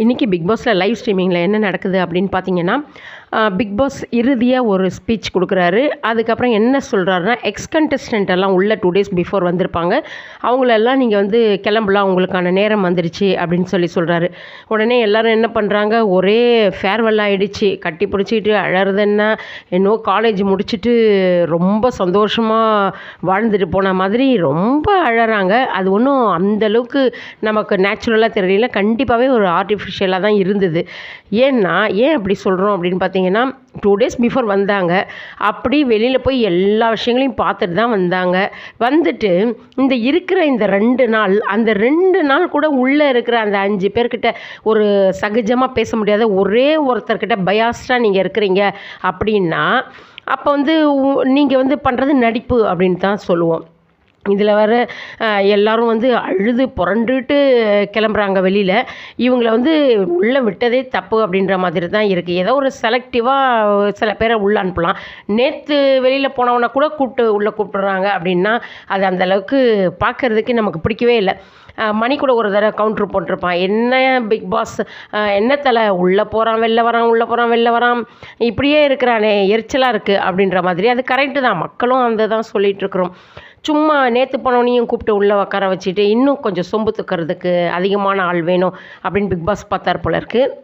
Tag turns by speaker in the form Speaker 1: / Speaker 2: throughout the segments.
Speaker 1: இன்றைக்கி பிக் பாஸில் லைவ் ஸ்ட்ரீமிங்கில் என்ன நடக்குது அப்படின்னு பார்த்தீங்கன்னா பிக் பாஸ் இறுதியாக ஒரு ஸ்பீச் கொடுக்குறாரு. அதுக்கப்புறம் என்ன சொல்கிறாருன்னா எக்ஸ் contestant எல்லாம் உள்ள டூ டேஸ் பிஃபோர் வந்திருப்பாங்க. அவங்களெல்லாம் நீங்கள் வந்து கிளம்பலாம் உங்களுக்கான நேரம் வந்துருச்சு அப்படின்னு சொல்லி சொல்கிறாரு உடனே எல்லாரும் என்ன பண்ணுறாங்க ஒரே ஃபேர்வெல் ஆகிடுச்சு கட்டி பிடிச்சிக்கிட்டு அழறதுன்னா என்னோ காலேஜ் முடிச்சுட்டு ரொம்ப சந்தோஷமாக வாழ்ந்துட்டு போன மாதிரி ரொம்ப அழகிறாங்க அது ஒன்றும் அந்தளவுக்கு நமக்கு நேச்சுரலாக தெரியல. கண்டிப்பாகவே ஒரு ஆர்டிஃபிஷியலாக தான் இருந்தது. ஏன்னா ஏன் அப்படி சொல்கிறோம் அப்படின்னு பார்த்தீங்கன்னா டூ டேஸ் பிஃபோர் வந்தாங்க. அப்படி வெளியில் போய் எல்லா விஷயங்களையும் பார்த்துட்டு தான் வந்தாங்க. வந்துட்டு இந்த இருக்கிற இந்த ரெண்டு நாள் அந்த ரெண்டு நாள் கூட உள்ளே இருக்கிற அந்த அஞ்சு பேர்கிட்ட ஒரு சகஜமாக பேச முடியாத ஒரே ஒருத்தர்கிட்ட பயாஸ்டாக நீங்கள் இருக்கிறீங்க அப்படின்னா அப்போ வந்து நீங்கள் வந்து பண்ணுறது நடிப்பு அப்படின்னு தான் சொல்லுவோம். இதில் வர எல்லாரும் வந்து அழுது புரண்டுட்டு கிளம்புறாங்க வெளியில். இவங்கள வந்து உள்ளே விட்டதே தப்பு அப்படின்ற மாதிரி தான் இருக்குது ஏதோ ஒரு செலக்டிவாக சில பேரை உள்ளே அனுப்பலாம். நேற்று வெளியில் போனவனை கூட கூப்பிட்டு உள்ளே கூப்பிட்றாங்க அப்படின்னா அது அந்தளவுக்கு பார்க்குறதுக்கு நமக்கு பிடிக்கவே இல்லை. மணி கூட ஒரு தடவை கவுண்ட்ரு போட்டிருப்பான். என்ன பிக் பாஸ் என்ன தலை? உள்ளே போகிறான் வெளில வரான் உள்ளே போகிறான் வெளில வரான். இப்படியே இருக்கிறானே எரிச்சலாக இருக்குது அப்படின்ற மாதிரி. அது கரெக்டு தான். மக்களும் அந்த தான் சொல்லிகிட்டு இருக்கிறோம். சும்மா நேற்று போனவனையும் கூப்பிட்டு உள்ளே உட்கார வச்சுட்டு இன்னும் கொஞ்சம் சொம்பு தூக்கிறதுக்கு அதிகமான ஆள் வேணும் அப்படின்னு பிக் பாஸ் பார்த்தார் போல இருக்குது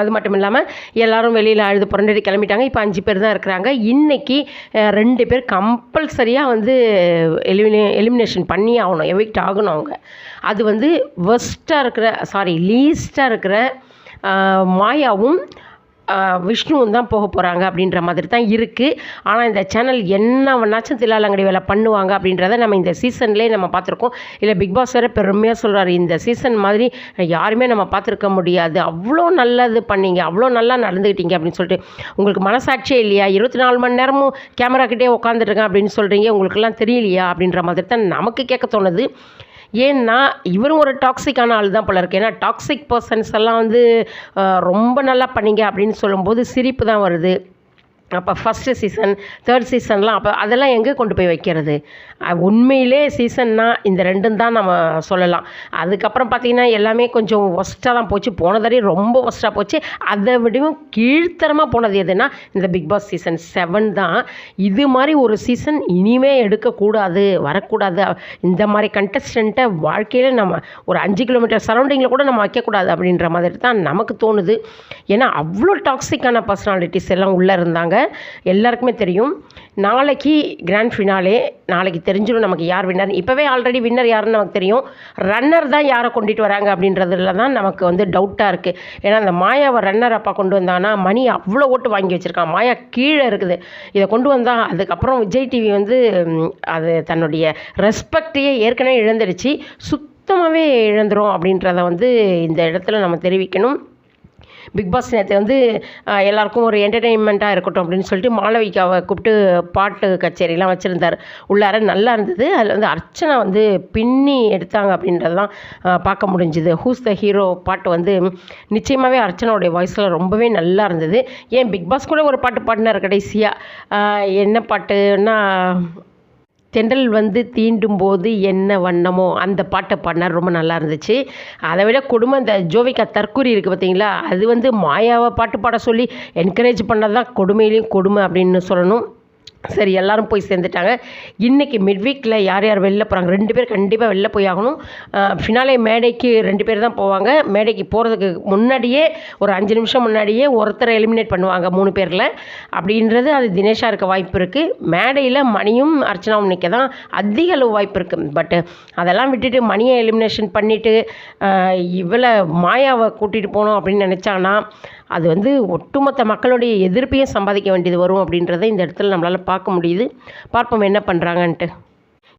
Speaker 1: அது மட்டும் இல்லாமல் எல்லாரும் வெளியில் அழுது புரண்டடி கிளம்பிட்டாங்க. இப்போ அஞ்சு பேர் தான் இருக்கிறாங்க. இன்றைக்கி ரெண்டு பேர் கம்பல்சரியாக வந்து எலிமினே எலிமினேஷன் பண்ணி ஆகணும். எவிக்ட் ஆகணும் அவங்க. அது வந்து ஒஸ்ட்டாக இருக்கிற சாரி லீஸ்ட்டாக இருக்கிற மாயாவும் விஷ்ணுவும் தான் போக போகிறாங்க அப்படின்ற மாதிரி தான் இருக்குது ஆனால் இந்த சேனல் என்ன வேணாச்சும் தில்லாலங்கடி வேலை பண்ணுவாங்க அப்படின்றத நம்ம இந்த சீசன்லேயே நம்ம பார்த்துருக்கோம். இல்லை பிக் பாஸ் வேறு பெருமையாக சொல்கிறாரு இந்த சீசன் மாதிரி யாருமே நம்ம பார்த்துருக்க முடியாது. அவ்வளோ நல்லது பண்ணீங்க. அவ்வளோ நல்லா நடந்துக்கிட்டீங்க அப்படின்னு சொல்லிட்டு. உங்களுக்கு மனசாட்சியே இல்லையா? இருபத்தி நாலு மணி நேரமும் கேமரா கிட்டே உட்காந்துருக்கேன் அப்படின்னு சொல்கிறீங்க உங்களுக்கெல்லாம் தெரியலையா? அப்படின்ற மாதிரி தான் நமக்கு கேட்க தோணுது. ஏன்னா இவரும் ஒரு டாக்ஸிக்கான ஆள் தான் போல இருக்கு. ஏன்னா டாக்ஸிக் பர்சன்ஸ் எல்லாம் வந்து ரொம்ப நல்லா பண்ணீங்க அப்படின்னு சொல்லும்போது சிரிப்பு தான் வருது. அப்போ ஃபஸ்ட்டு சீசன் தேர்ட் சீசன்லாம் அப்போ அதெல்லாம் எங்கே கொண்டு போய் வைக்கிறது? உண்மையிலே சீசன்னா இந்த ரெண்டும் தான் நம்ம சொல்லலாம். அதுக்கப்புறம் பார்த்திங்கன்னா எல்லாமே கொஞ்சம் ஒஸ்ட்டாக தான் போச்சு. போன தடவை ரொம்ப ஒஸ்ட்டாக போச்சு. அதை விடவும் கீழ்த்தரமாக போனது எதுனா இந்த பிக் பாஸ் சீசன் செவன் தான். இது மாதிரி ஒரு சீசன் இனிமே எடுக்கக்கூடாது வரக்கூடாது. இந்த மாதிரி கண்டஸ்டண்ட்டை வாழ்க்கையில் நம்ம ஒரு அஞ்சு கிலோமீட்டர் சரௌண்டிங்கில் கூட நம்ம வைக்கக்கூடாது அப்படின்ற மாதிரி தான் நமக்கு தோணுது. ஏன்னா அவ்வளோ டாக்ஸிக்கான பர்சனாலிட்டிஸ் எல்லாம் உள்ளே இருந்தாங்க. எல்லாருக்குமே தெரியும். நாளைக்கு கிராண்ட் ஃபினாலே நாளைக்கு தெரிஞ்சிடும் நமக்கு யார் வின்னர் இப்போவே ஆல்ரெடி வின்னர் யாருன்னு நமக்கு தெரியும். ரன்னர் தான் யாரை கொண்டுட்டு வராங்க அப்படின்றதுல தான் நமக்கு வந்து டவுட்டாக இருக்குது ஏன்னா அந்த மாயாவை ரன்னர் அப்பா கொண்டு வந்தானா மணி அவ்வளோ ஓட்டு வாங்கி வச்சுருக்கான். மாயா கீழே இருக்குது. இதை கொண்டு வந்தால் அதுக்கப்புறம் விஜய் டிவி வந்து அது தன்னுடைய ரெஸ்பெக்டையே ஏற்கனவே இழந்துடுச்சு. சுத்தமாகவே இழந்துரும் அப்படின்றத வந்து இந்த இடத்துல நம்ம தெரிவிக்கணும். பிக் பாஸ் நேற்று வந்து எல்லாருக்கும் ஒரு என்டர்டெயின்மெண்ட்டாக இருக்கட்டும் அப்படின்னு சொல்லிட்டு மாளவிகாவை கூப்பிட்டு பாட்டு கச்சேரிலாம் வச்சுருந்தார். உள்ளார நல்லா இருந்தது. அதில் வந்து அர்ச்சனை வந்து பின்னி எடுத்தாங்க அப்படின்றதெல்லாம் பார்க்க முடிஞ்சுது. ஹூஸ் த ஹீரோ பாட்டு வந்து நிச்சயமாகவே அர்ச்சனோடைய வாய்ஸில் ரொம்பவே நல்லா இருந்தது. ஏன் பிக் பாஸ் கூட ஒரு பாட்டு பாடினார் கடைசியாக என்ன பாட்டுன்னா தென்றல் வந்து தீண்டும் போது என்ன வண்ணமோ அந்த பாட்டை பாடினார் ரொம்ப நல்லா இருந்துச்சு. அதை விட குடும்பம் இந்த ஜோவிகா தற்கூரி இருக்குது பார்த்தீங்களா அது வந்து மாயாவை பாட்டு பாட சொல்லி என்கரேஜ் பண்ணது தான் கொடுமையிலையும் கொடுமை அப்படின்னு சொல்லணும். சரி எல்லாரும் போய் சேர்ந்துட்டாங்க. இன்றைக்கி மிட்வீக்கில் யார் யார் வெளில போகிறாங்க ரெண்டு பேர் கண்டிப்பாக வெளில போய் ஆகணும். ஃபினாலே மேடைக்கு ரெண்டு பேர் தான் போவாங்க. மேடைக்கு போகிறதுக்கு முன்னாடியே ஒரு அஞ்சு நிமிஷம் முன்னாடியே ஒருத்தரை எலிமினேட் பண்ணுவாங்க மூணு பேரில். அப்படின்றது அது தினேஷாக இருக்க வாய்ப்பு இருக்குது மேடையில் மணியும் அர்ச்சனாவும் நிற்க தான் அதிக அளவு வாய்ப்பு இருக்குது பட்டு அதெல்லாம் விட்டுட்டு மணியை எலிமினேஷன் பண்ணிவிட்டு இவ்வளோ மாயாவை கூட்டிகிட்டு போகணும் அப்படின்னு நினச்சாங்கன்னா அது வந்து ஒட்டுமொத்த மக்களுடைய எதிர்ப்பையும் சம்பாதிக்க வேண்டியது வரும் அப்படின்றத இந்த இடத்துல நம்மளால் பார்க்க முடியுது. பார்ப்போம் என்ன பண்ணுறாங்கன்ட்டு